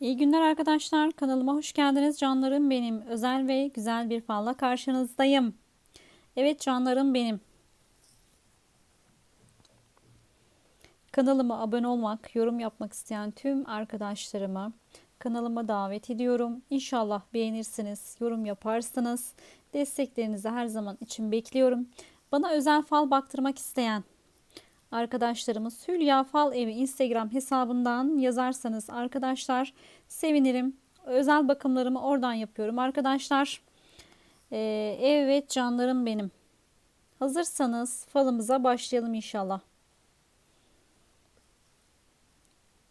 İyi günler arkadaşlar. Kanalıma hoş geldiniz. Canlarım benim. Özel ve güzel bir falla karşınızdayım. Evet canlarım benim. Kanalıma abone olmak, yorum yapmak isteyen tüm arkadaşlarıma kanalıma davet ediyorum. İnşallah beğenirsiniz, yorum yaparsınız. Desteklerinizi her zaman için bekliyorum. Bana özel fal baktırmak isteyen arkadaşlarımız Hülya Fal Evi Instagram hesabından yazarsanız arkadaşlar sevinirim. Özel bakımlarımı oradan yapıyorum arkadaşlar. Ee, evet canlarım benim. Hazırsanız falımıza başlayalım inşallah.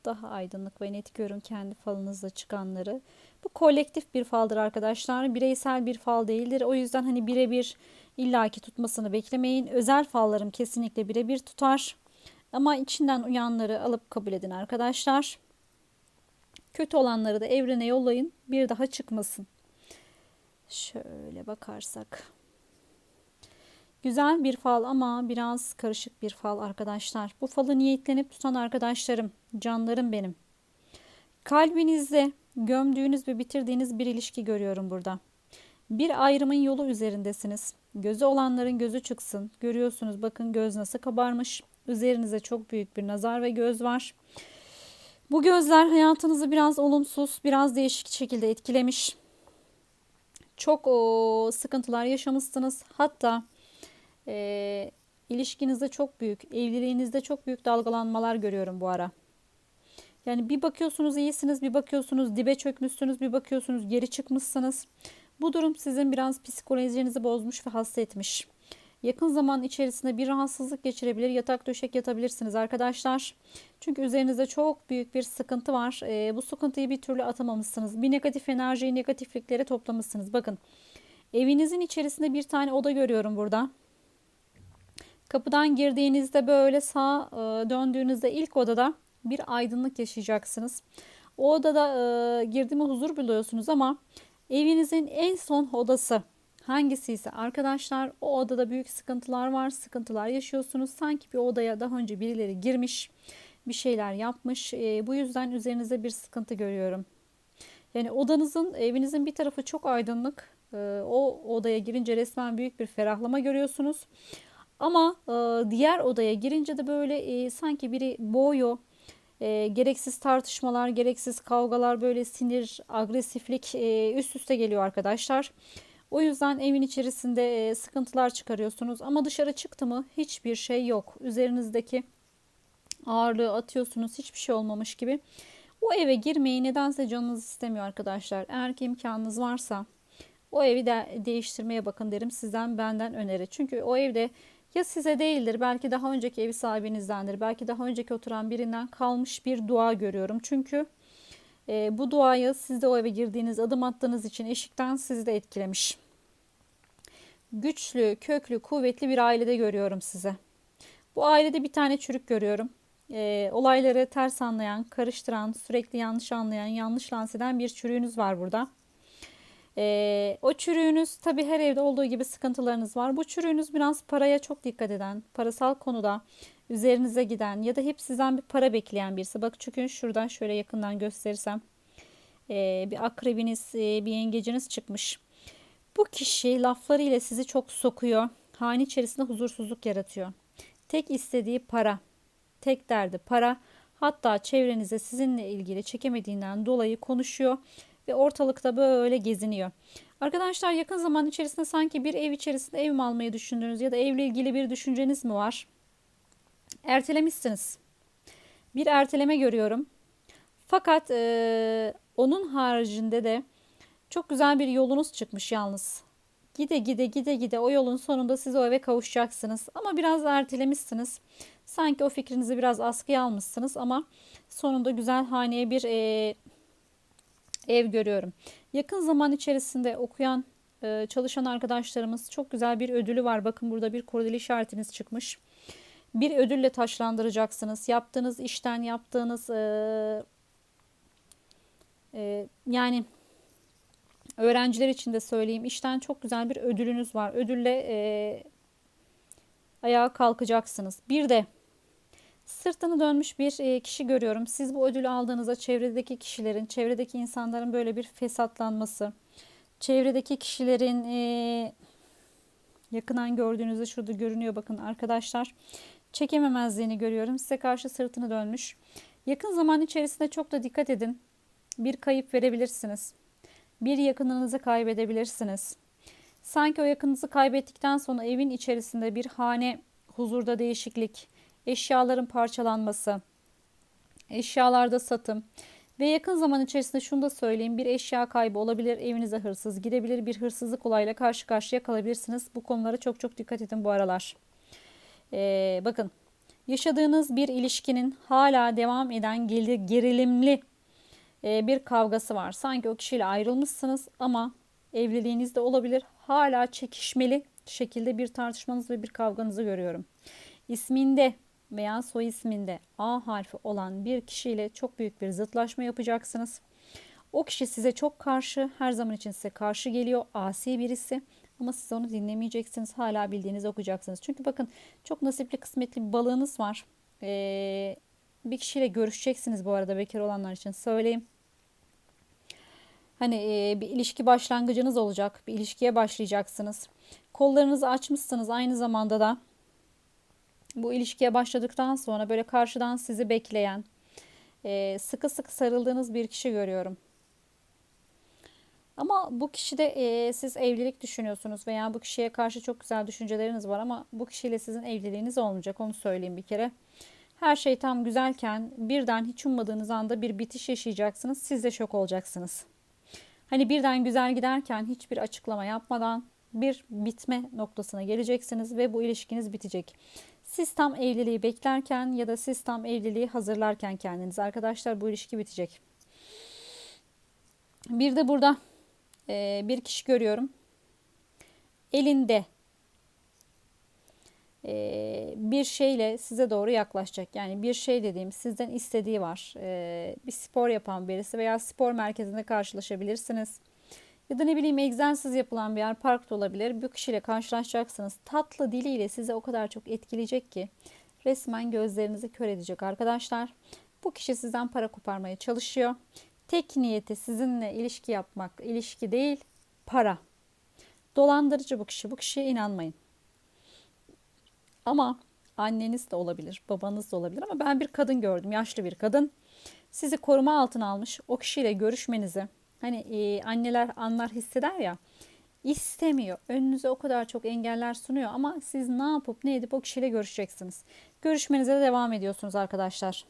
Daha aydınlık ve net görün kendi falınızda çıkanları. Bu kolektif bir faldır arkadaşlar. Bireysel bir fal değildir. O yüzden hani birebir illaki tutmasını beklemeyin. Özel fallarım kesinlikle birebir tutar. Ama içinden uyanları alıp kabul edin arkadaşlar. Kötü olanları da evrene yollayın. Bir daha çıkmasın. Şöyle bakarsak. Güzel bir fal ama biraz karışık bir fal arkadaşlar. Bu falı niyetlenip tutan arkadaşlarım, canlarım benim. Kalbinizde gömdüğünüz ve bitirdiğiniz bir ilişki görüyorum burada. Bir ayrımın yolu üzerindesiniz. Gözü olanların gözü çıksın. Görüyorsunuz bakın göz nasıl kabarmış. Üzerinize çok büyük bir nazar ve göz var. Bu gözler hayatınızı biraz olumsuz, biraz değişik şekilde etkilemiş. Çok o, sıkıntılar yaşamışsınız. Hatta e, ilişkinizde çok büyük, evliliğinizde çok büyük dalgalanmalar görüyorum bu ara. Yani bir bakıyorsunuz iyisiniz, bir bakıyorsunuz dibe çökmüşsünüz, bir bakıyorsunuz geri çıkmışsınız. Bu durum sizin biraz psikolojinizi bozmuş ve hasta etmiş. Yakın zaman içerisinde bir rahatsızlık geçirebilir, yatak döşek yatabilirsiniz arkadaşlar. Çünkü üzerinizde çok büyük bir sıkıntı var. E, bu sıkıntıyı bir türlü atamamışsınız. Bir negatif enerjiyi, negatiflikleri toplamışsınız. Bakın evinizin içerisinde bir tane oda görüyorum burada. Kapıdan girdiğinizde böyle sağ e, döndüğünüzde ilk odada bir aydınlık yaşayacaksınız. O odada e, girdiğime huzur buluyorsunuz ama evinizin en son odası hangisi ise arkadaşlar o odada büyük sıkıntılar var, sıkıntılar yaşıyorsunuz. Sanki bir odaya daha önce birileri girmiş, bir şeyler yapmış. E, bu yüzden üzerinizde bir sıkıntı görüyorum. Yani odanızın, evinizin bir tarafı çok aydınlık. E, o odaya girince resmen büyük bir ferahlama görüyorsunuz. Ama e, diğer odaya girince de böyle e, sanki biri boğuyor. E, gereksiz tartışmalar, gereksiz kavgalar, böyle sinir, agresiflik e, üst üste geliyor arkadaşlar. O yüzden evin içerisinde e, sıkıntılar çıkarıyorsunuz ama dışarı çıktı mı hiçbir şey yok. Üzerinizdeki ağırlığı atıyorsunuz hiçbir şey olmamış gibi. O eve girmeyi nedense canınız istemiyor arkadaşlar. Eğer ki imkanınız varsa o evi de değiştirmeye bakın derim sizden benden öneri. Çünkü o evde ya size değildir belki daha önceki ev sahibinizdendir belki daha önceki oturan birinden kalmış bir dua görüyorum. Çünkü e, bu duayı siz de o eve girdiğiniz adım attığınız için eşikten sizi de etkilemiş. Güçlü, köklü, kuvvetli bir ailede görüyorum size. Bu ailede bir tane çürük görüyorum. E, olayları ters anlayan, karıştıran, sürekli yanlış anlayan, yanlış lanse eden bir çürüğünüz var burada. E, o çürüğünüz tabi her evde olduğu gibi sıkıntılarınız var. Bu çürüğünüz biraz paraya çok dikkat eden, parasal konuda üzerinize giden ya da hep sizden bir para bekleyen birisi. Bak çünkü şuradan şöyle yakından gösterirsem e, bir akrebiniz, e, bir yengeciniz çıkmış. Bu kişi laflarıyla sizi çok sokuyor. Hane içerisinde huzursuzluk yaratıyor. Tek istediği para. Tek derdi para. Hatta çevrenize sizinle ilgili çekemediğinden dolayı konuşuyor ve ortalıkta böyle geziniyor. Arkadaşlar yakın zaman içerisinde sanki bir ev içerisinde ev mi almayı düşündünüz ya da evle ilgili bir düşünceniz mi var? Ertelemişsiniz. Bir erteleme görüyorum. Fakat e, onun haricinde de çok güzel bir yolunuz çıkmış yalnız. Gide gide gide gide o yolun sonunda siz o eve kavuşacaksınız. Ama biraz ertelemişsiniz. Sanki o fikrinizi biraz askıya almışsınız ama sonunda güzel haneye bir e, ev görüyorum. Yakın zaman içerisinde okuyan, e, çalışan arkadaşlarımız çok güzel bir ödülü var. Bakın burada bir kordeli işaretiniz çıkmış. Bir ödülle taşlandıracaksınız. Yaptığınız işten, yaptığınız e, e, yani öğrenciler için de söyleyeyim. işten çok güzel bir ödülünüz var. Ödülle e, ayağa kalkacaksınız. Bir de Sırtını dönmüş bir e, kişi görüyorum. Siz bu ödülü aldığınızda çevredeki kişilerin, çevredeki insanların böyle bir fesatlanması, çevredeki kişilerin e, yakından gördüğünüzde şurada görünüyor bakın arkadaşlar. Çekememezliğini görüyorum. Size karşı sırtını dönmüş. Yakın zaman içerisinde çok da dikkat edin. Bir kayıp verebilirsiniz. Bir yakınınızı kaybedebilirsiniz. Sanki o yakınınızı kaybettikten sonra evin içerisinde bir hane huzurda değişiklik, eşyaların parçalanması, eşyalarda satım ve yakın zaman içerisinde şunu da söyleyeyim bir eşya kaybı olabilir, evinize hırsız gidebilir, bir hırsızlık olayla karşı karşıya kalabilirsiniz. Bu konulara çok çok dikkat edin bu aralar. Ee, bakın yaşadığınız bir ilişkinin hala devam eden gerilimli e, bir kavgası var. Sanki o kişiyle ayrılmışsınız ama evliliğiniz de olabilir. Hala çekişmeli şekilde bir tartışmanız ve bir kavganızı görüyorum. İsminde veya soy isminde A harfi olan bir kişiyle çok büyük bir zıtlaşma yapacaksınız. O kişi size çok karşı, her zaman için size karşı geliyor. Asi birisi ama siz onu dinlemeyeceksiniz. Hala bildiğinizi okuyacaksınız. Çünkü bakın çok nasipli kısmetli bir balığınız var. Ee, bir kişiyle görüşeceksiniz bu arada bekar olanlar için söyleyeyim. Hani e, bir ilişki başlangıcınız olacak. Bir ilişkiye başlayacaksınız. Kollarınızı açmışsınız aynı zamanda da bu ilişkiye başladıktan sonra böyle karşıdan sizi bekleyen, e, sıkı sıkı sarıldığınız bir kişi görüyorum. Ama bu kişide e, siz evlilik düşünüyorsunuz veya bu kişiye karşı çok güzel düşünceleriniz var ama bu kişiyle sizin evliliğiniz olmayacak onu söyleyeyim bir kere. Her şey tam güzelken birden hiç ummadığınız anda bir bitiş yaşayacaksınız. Siz de şok olacaksınız. Hani birden güzel giderken hiçbir açıklama yapmadan bir bitme noktasına geleceksiniz ve bu ilişkiniz bitecek. Siz tam evliliği beklerken ya da siz tam evliliği hazırlarken kendiniz arkadaşlar bu ilişki bitecek. Bir de burada e, bir kişi görüyorum. Elinde e, bir şeyle size doğru yaklaşacak. Yani bir şey dediğim sizden istediği var. E, bir spor yapan birisi veya spor merkezinde karşılaşabilirsiniz. Ya da ne bileyim egzersiz yapılan bir yer park da olabilir. Bir kişiyle karşılaşacaksınız. Tatlı diliyle size o kadar çok etkileyecek ki resmen gözlerinizi kör edecek arkadaşlar. Bu kişi sizden para koparmaya çalışıyor. Tek niyeti sizinle ilişki yapmak, ilişki değil, para. Dolandırıcı bu kişi. Bu kişiye inanmayın. Ama anneniz de olabilir, babanız da olabilir ama ben bir kadın gördüm, yaşlı bir kadın. Sizi koruma altına almış, o kişiyle görüşmenizi, Hani e, anneler anlar hisseder ya istemiyor. Önünüze o kadar çok engeller sunuyor ama siz ne yapıp ne edip o kişiyle görüşeceksiniz. Görüşmenize de devam ediyorsunuz arkadaşlar.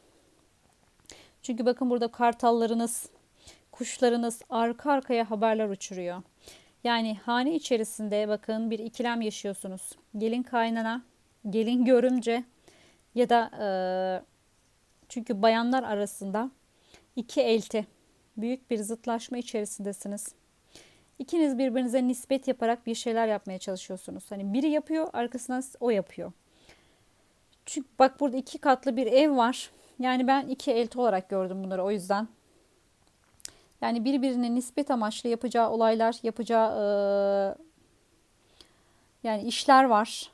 Çünkü bakın burada kartallarınız, kuşlarınız arka arkaya haberler uçuruyor. Yani hane içerisinde bakın bir ikilem yaşıyorsunuz. Gelin kaynana, gelin görümce ya da e, çünkü bayanlar arasında iki elti büyük bir zıtlaşma içerisindesiniz. İkiniz birbirinize nispet yaparak bir şeyler yapmaya çalışıyorsunuz. Hani biri yapıyor, arkasından o yapıyor. Çünkü bak burada iki katlı bir ev var. Yani ben iki elti olarak gördüm bunları o yüzden. Yani birbirine nispet amaçlı yapacağı olaylar, yapacağı e, yani işler var.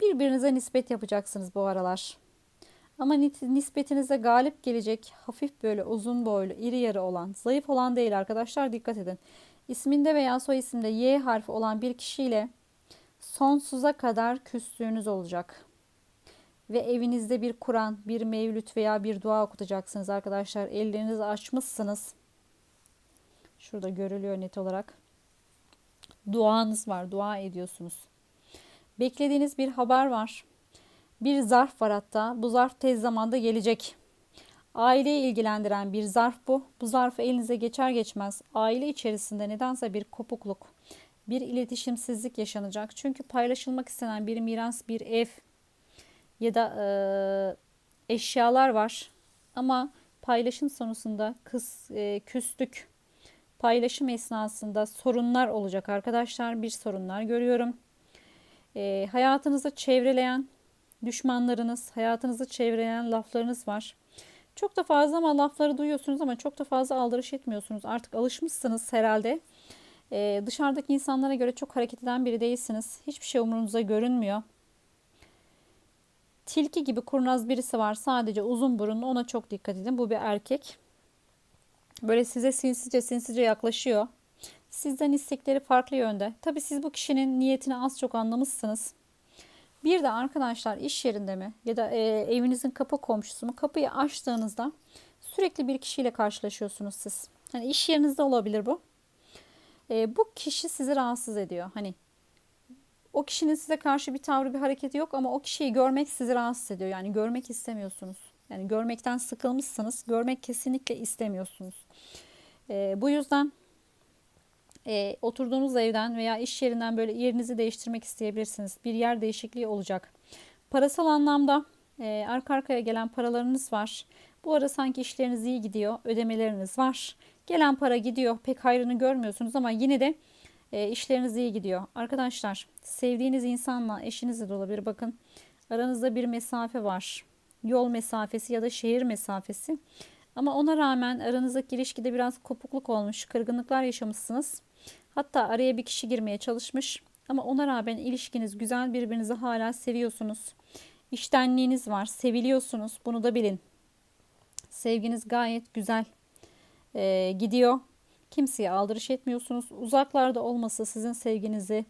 Birbirinize nispet yapacaksınız bu aralar. Ama nispetinize galip gelecek hafif böyle uzun boylu, iri yarı olan, zayıf olan değil arkadaşlar dikkat edin. İsminde veya soy isimde Y harfi olan bir kişiyle sonsuza kadar küstüğünüz olacak. Ve evinizde bir Kur'an, bir mevlüt veya bir dua okutacaksınız arkadaşlar. Ellerinizi açmışsınız. Şurada görülüyor net olarak. Duanız var, dua ediyorsunuz. Beklediğiniz bir haber var bir zarf var hatta. Bu zarf tez zamanda gelecek. Aileyi ilgilendiren bir zarf bu. Bu zarfı elinize geçer geçmez aile içerisinde nedense bir kopukluk, bir iletişimsizlik yaşanacak. Çünkü paylaşılmak istenen bir miras, bir ev ya da e, eşyalar var. Ama paylaşım sonrasında kız, e, küslük, paylaşım esnasında sorunlar olacak arkadaşlar. Bir sorunlar görüyorum. E, hayatınızda çevreleyen düşmanlarınız, hayatınızı çevreleyen laflarınız var. Çok da fazla ama lafları duyuyorsunuz ama çok da fazla aldırış etmiyorsunuz. Artık alışmışsınız herhalde. Ee, dışarıdaki insanlara göre çok hareket eden biri değilsiniz. Hiçbir şey umurunuzda görünmüyor. tilki gibi kurnaz birisi var. Sadece uzun burunlu. Ona çok dikkat edin. Bu bir erkek. Böyle size sinsice sinsice yaklaşıyor. Sizden istekleri farklı yönde. Tabii siz bu kişinin niyetini az çok anlamışsınız. Bir de arkadaşlar iş yerinde mi ya da e, evinizin kapı komşusu mu kapıyı açtığınızda sürekli bir kişiyle karşılaşıyorsunuz siz. Hani iş yerinizde olabilir bu. E, bu kişi sizi rahatsız ediyor. Hani o kişinin size karşı bir tavrı bir hareketi yok ama o kişiyi görmek sizi rahatsız ediyor. Yani görmek istemiyorsunuz. Yani görmekten sıkılmışsınız. Görmek kesinlikle istemiyorsunuz. E, bu yüzden e, oturduğunuz evden veya iş yerinden böyle yerinizi değiştirmek isteyebilirsiniz. Bir yer değişikliği olacak. Parasal anlamda e, arka arkaya gelen paralarınız var. Bu ara sanki işleriniz iyi gidiyor. Ödemeleriniz var. Gelen para gidiyor. Pek hayrını görmüyorsunuz ama yine de e, işleriniz iyi gidiyor. Arkadaşlar sevdiğiniz insanla eşinizle de olabilir. Bakın aranızda bir mesafe var. Yol mesafesi ya da şehir mesafesi. Ama ona rağmen aranızdaki ilişkide biraz kopukluk olmuş, kırgınlıklar yaşamışsınız. Hatta araya bir kişi girmeye çalışmış ama ona rağmen ilişkiniz güzel birbirinizi hala seviyorsunuz. İştenliğiniz var, seviliyorsunuz. Bunu da bilin. Sevginiz gayet güzel ee, gidiyor. Kimseye aldırış etmiyorsunuz. Uzaklarda olması sizin sevginizi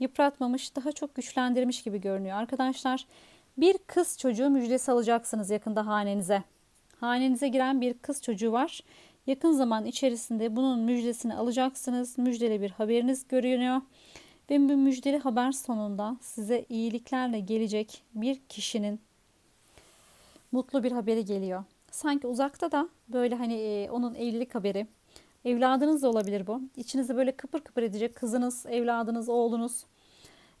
yıpratmamış, daha çok güçlendirmiş gibi görünüyor. Arkadaşlar bir kız çocuğu müjdesi alacaksınız yakında hanenize. Hanenize giren bir kız çocuğu var. Yakın zaman içerisinde bunun müjdesini alacaksınız. Müjdeli bir haberiniz görünüyor. Ve bu müjdeli haber sonunda size iyiliklerle gelecek bir kişinin mutlu bir haberi geliyor. Sanki uzakta da böyle hani e, onun evlilik haberi. Evladınız da olabilir bu. İçinizi böyle kıpır kıpır edecek kızınız, evladınız, oğlunuz.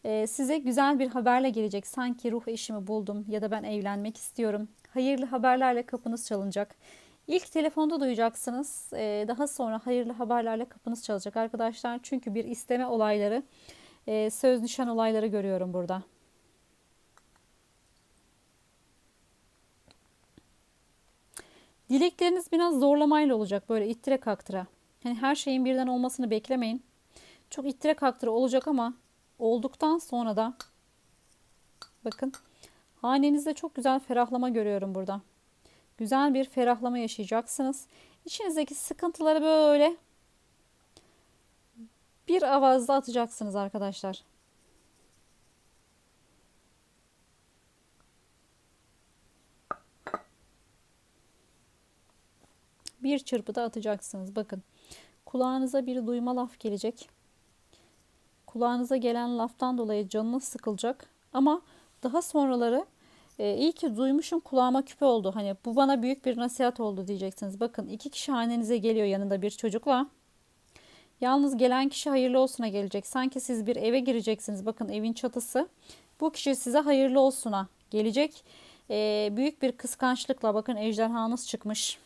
E, size güzel bir haberle gelecek. Sanki ruh eşimi buldum ya da ben evlenmek istiyorum. Hayırlı haberlerle kapınız çalınacak. İlk telefonda duyacaksınız. Ee, daha sonra hayırlı haberlerle kapınız çalacak arkadaşlar. Çünkü bir isteme olayları, e, söz nişan olayları görüyorum burada. Dilekleriniz biraz zorlamayla olacak. Böyle ittire kaktıra. Hani her şeyin birden olmasını beklemeyin. Çok ittire kaktıra olacak ama olduktan sonra da bakın hanenizde çok güzel ferahlama görüyorum burada güzel bir ferahlama yaşayacaksınız. İçinizdeki sıkıntıları böyle bir avazda atacaksınız arkadaşlar. Bir çırpıda atacaksınız. Bakın kulağınıza bir duyma laf gelecek. Kulağınıza gelen laftan dolayı canınız sıkılacak. Ama daha sonraları e, iyi ki duymuşum kulağıma küpe oldu. Hani bu bana büyük bir nasihat oldu diyeceksiniz. Bakın iki kişi hanenize geliyor yanında bir çocukla. Yalnız gelen kişi hayırlı olsuna gelecek. Sanki siz bir eve gireceksiniz. Bakın evin çatısı. Bu kişi size hayırlı olsuna gelecek. E, büyük bir kıskançlıkla bakın ejderhanız çıkmış.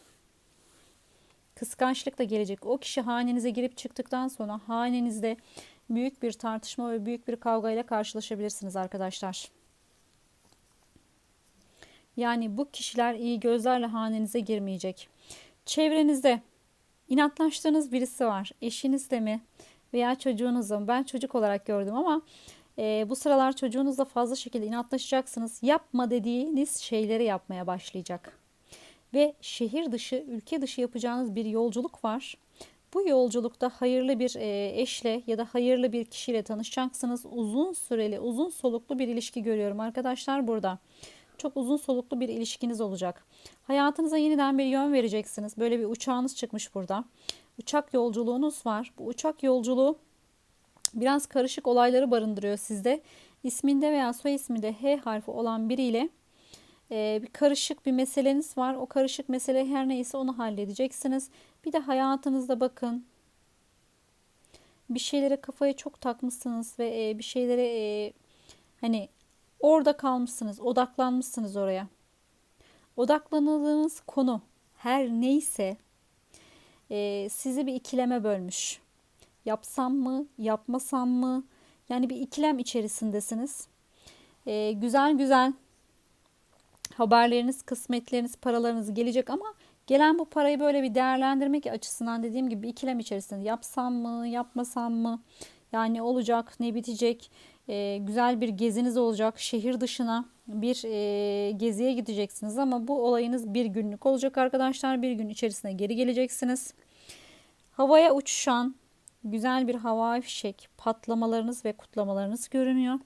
Kıskançlık da gelecek. O kişi hanenize girip çıktıktan sonra hanenizde büyük bir tartışma ve büyük bir kavga ile karşılaşabilirsiniz arkadaşlar. Yani bu kişiler iyi gözlerle hanenize girmeyecek. Çevrenizde inatlaştığınız birisi var. Eşinizde mi veya çocuğunuzda mı? Ben çocuk olarak gördüm ama e, bu sıralar çocuğunuzla fazla şekilde inatlaşacaksınız. Yapma dediğiniz şeyleri yapmaya başlayacak. Ve şehir dışı, ülke dışı yapacağınız bir yolculuk var. Bu yolculukta hayırlı bir e, eşle ya da hayırlı bir kişiyle tanışacaksınız. Uzun süreli, uzun soluklu bir ilişki görüyorum arkadaşlar burada çok uzun soluklu bir ilişkiniz olacak. Hayatınıza yeniden bir yön vereceksiniz. Böyle bir uçağınız çıkmış burada. Uçak yolculuğunuz var. Bu uçak yolculuğu biraz karışık olayları barındırıyor sizde. İsminde veya soy isminde H harfi olan biriyle e, bir karışık bir meseleniz var. O karışık mesele her neyse onu halledeceksiniz. Bir de hayatınızda bakın bir şeylere kafayı çok takmışsınız ve e, bir şeylere e, hani Orada kalmışsınız, odaklanmışsınız oraya. Odaklanıldığınız konu her neyse e, sizi bir ikileme bölmüş. Yapsam mı, yapmasam mı? Yani bir ikilem içerisindesiniz. E, güzel güzel haberleriniz, kısmetleriniz, paralarınız gelecek ama gelen bu parayı böyle bir değerlendirmek açısından dediğim gibi ikilem içerisinde yapsam mı, yapmasam mı? Yani olacak, ne bitecek? E, güzel bir geziniz olacak. Şehir dışına bir e, geziye gideceksiniz ama bu olayınız bir günlük olacak arkadaşlar. Bir gün içerisinde geri geleceksiniz. Havaya uçuşan güzel bir havai fişek patlamalarınız ve kutlamalarınız görünüyor.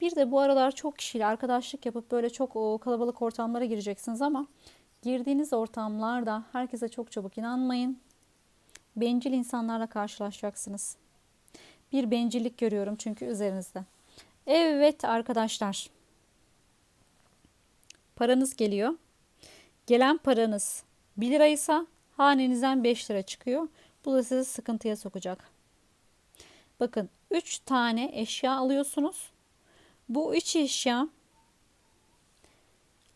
Bir de bu aralar çok kişiyle arkadaşlık yapıp böyle çok o, kalabalık ortamlara gireceksiniz ama girdiğiniz ortamlarda herkese çok çabuk inanmayın. Bencil insanlarla karşılaşacaksınız. Bir bencillik görüyorum çünkü üzerinizde. Evet arkadaşlar. Paranız geliyor. Gelen paranız 1 liraysa hanenizden 5 lira çıkıyor. Bu da sizi sıkıntıya sokacak. Bakın 3 tane eşya alıyorsunuz. Bu 3 eşya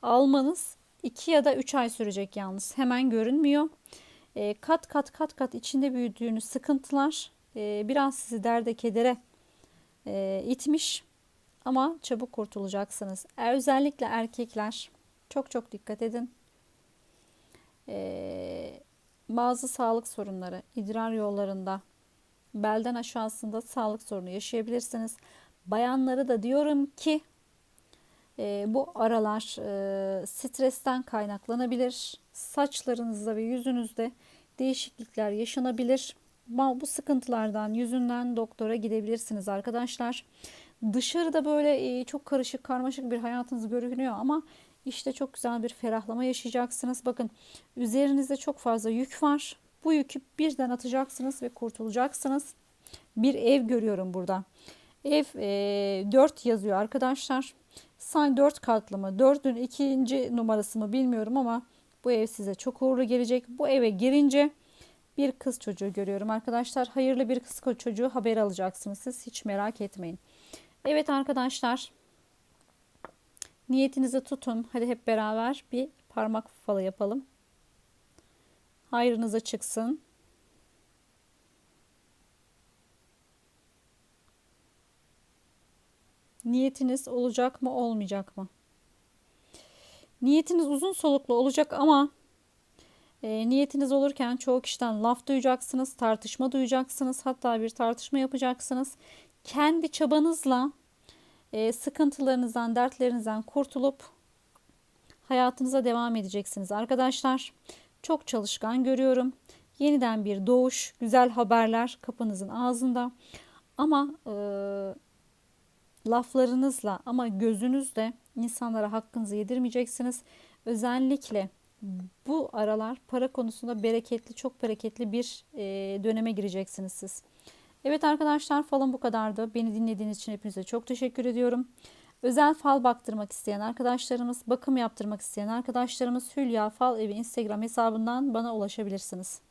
almanız 2 ya da 3 ay sürecek yalnız. Hemen görünmüyor. E, kat kat kat kat içinde büyüdüğünüz sıkıntılar e, biraz sizi derde kedere e, itmiş. Ama çabuk kurtulacaksınız. Özellikle erkekler çok çok dikkat edin. Ee, bazı sağlık sorunları, idrar yollarında, belden aşağısında sağlık sorunu yaşayabilirsiniz. Bayanları da diyorum ki e, bu aralar e, stresten kaynaklanabilir. Saçlarınızda ve yüzünüzde değişiklikler yaşanabilir. Bu sıkıntılardan yüzünden doktora gidebilirsiniz arkadaşlar. Dışarıda böyle e, çok karışık karmaşık bir hayatınız görünüyor ama işte çok güzel bir ferahlama yaşayacaksınız. Bakın üzerinizde çok fazla yük var. Bu yükü birden atacaksınız ve kurtulacaksınız. Bir ev görüyorum burada. Ev e, 4 yazıyor arkadaşlar. Sanki 4 katlı mı? 4'ün ikinci numarası mı bilmiyorum ama bu ev size çok uğurlu gelecek. Bu eve girince bir kız çocuğu görüyorum arkadaşlar. Hayırlı bir kız çocuğu haber alacaksınız siz hiç merak etmeyin. Evet arkadaşlar. Niyetinizi tutun. Hadi hep beraber bir parmak falı yapalım. Hayrınıza çıksın. Niyetiniz olacak mı olmayacak mı? Niyetiniz uzun soluklu olacak ama e, niyetiniz olurken çoğu kişiden laf duyacaksınız, tartışma duyacaksınız, hatta bir tartışma yapacaksınız. Kendi çabanızla e, sıkıntılarınızdan, dertlerinizden kurtulup hayatınıza devam edeceksiniz arkadaşlar. Çok çalışkan görüyorum. Yeniden bir doğuş, güzel haberler kapınızın ağzında. Ama e, laflarınızla ama gözünüzle insanlara hakkınızı yedirmeyeceksiniz. Özellikle bu aralar para konusunda bereketli, çok bereketli bir e, döneme gireceksiniz siz. Evet arkadaşlar falım bu kadardı. Beni dinlediğiniz için hepinize çok teşekkür ediyorum. Özel fal baktırmak isteyen arkadaşlarımız, bakım yaptırmak isteyen arkadaşlarımız Hülya Fal Evi Instagram hesabından bana ulaşabilirsiniz.